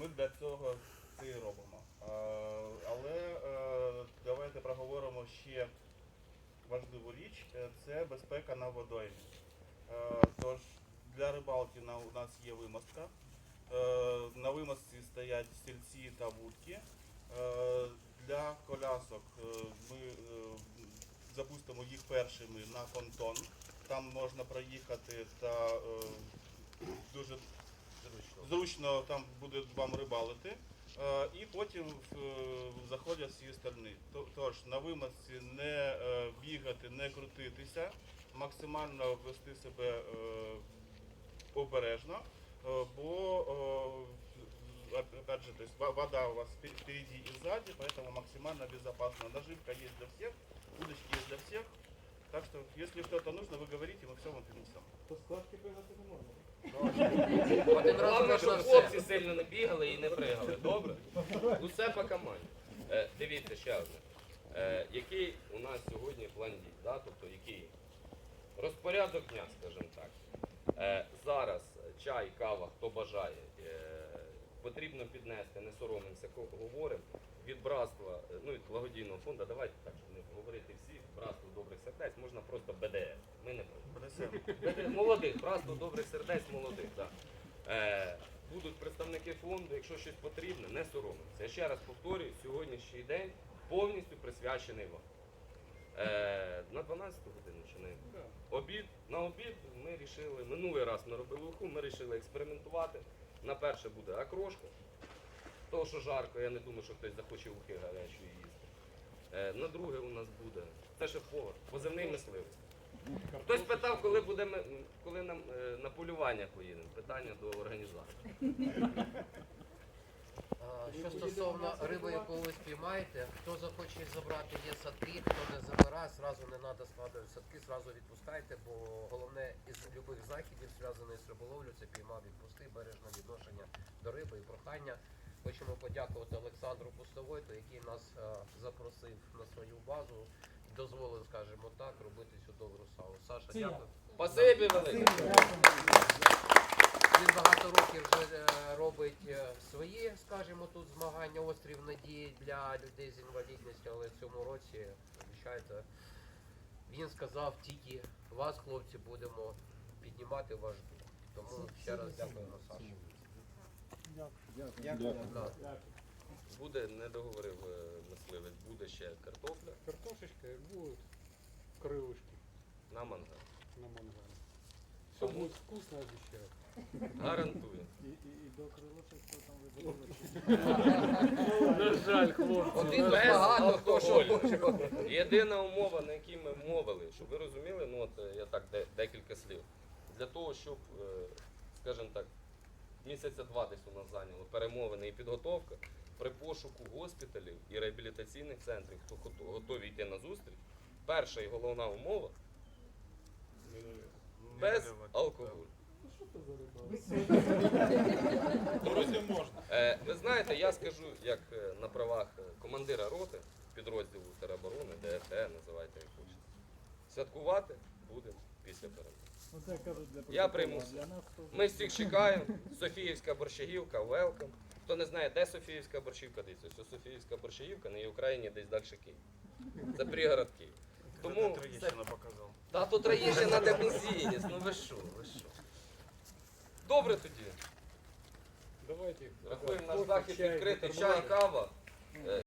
Ми для цього це і робимо. Але е, давайте проговоримо ще важливу річ е, це безпека на водоймі. Е, Тож для рибалки у нас є вимостка. На вимостці стоять стільці та вудки. Для колясок ми запустимо їх першими на понтон. Там можна проїхати та дуже зручно там буде вам рибалити. Е, І потім е, заходять всі остальні. Тож на вимазці не е, бігати, не крутитися, максимально вести себе обережно, бо опять же, то есть вода у вас впе- впереди и сзади, поэтому максимально безопасно. Наживка есть для всех, удочки есть для всех. Так что, если что-то нужно, вы говорите, мы все вам принесем. То складки пригати не можна. Один раз Головне, щоб хлопці сильно не бігали і не пригали. Добре? Усе по команді. Е, дивіться ще одне. Е, який у нас сьогодні план дій? Да? Тобто який розпорядок дня, скажімо так. Е, зараз чай, кава, хто бажає, е, потрібно піднести, не соромимося, говоримо. Від братства, е, ну від благодійного фонду, давайте так, щоб не говорити всі, братство добрих сердець, можна просто БДС. Ми не проти. Молодих, братство добрих сердець молодих. Да. Е, будуть представники фонду, якщо щось потрібне, не соромимося. Я ще раз повторюю, сьогоднішній день повністю присвячений вам. Е, на 12 годину чи не? Обід. На обід ми рішили, минулий раз ми робили уху, ми вирішили експериментувати. На перше буде окрошка. Того, що жарко, я не думаю, що хтось захоче ухи гарячої їсти. Е, на друге у нас буде. Це шеф-повар, позивний мисливець. Хтось питав, коли буде коли нам е, на полювання поїдемо. Питання до організації. А, Що стосовно риби, яку ви спіймаєте, хто захоче забрати, є садки, хто не забирає, зразу не треба складати садки, зразу відпускайте, бо головне із любих заходів, зв'язаних з риболовлю, це піймав відпусти, бережне відношення до риби і прохання. Хочемо подякувати Олександру Пустовойту, який нас е, запросив на свою базу, дозволив, скажімо так, робити цю добру саву. Саша, дякую. Спасибі велике. Він багато років вже е, робить е, свої, скажімо, тут змагання острів надії для людей з інвалідністю, але в цьому році, обіцяєте, він сказав тільки вас, хлопці, будемо піднімати ваш дух. Тому ще раз дякуємо Сашу. Дякую. Буде, не договорив е, мисливець, буде ще картопля Картошечка и будут крылышки на мангал. на мангале. Все Тому будет вкусно, обещаю. гарантую. І, і, і до крилошек хто там вибудовує. На жаль, хлопці. Один Без багато хто що алкоголю. хоче. Єдина умова, на якій ми мовили, щоб ви розуміли, ну от е, я так де- декілька слів. Для того, щоб, е, скажімо так, місяця два десь у нас зайняло перемовини і підготовка при пошуку госпіталів і реабілітаційних центрів, хто готові йти на зустріч, перша і головна умова без алкоголю. Друзі, е, ви знаєте, я скажу як е, на правах е, командира роти підрозділу тероборони, ДФТ, називайте як хочете. Святкувати будемо після перемоги. Кажуть для Я прийму. Для нас то Ми всіх чекаємо. Софіївська борщагівка, велкам. Хто не знає, де Софіївська борщівка, дивіться, ось Софіївська борщагівка на її Україні десь далі Київ. Це пригород Київ. Тому Троєщина показав. та тут Троєщина де бензиніс, ну ви що, ви що. Добре тоді. Давайте. Рахуємо наш захід відкритий, чай, кава.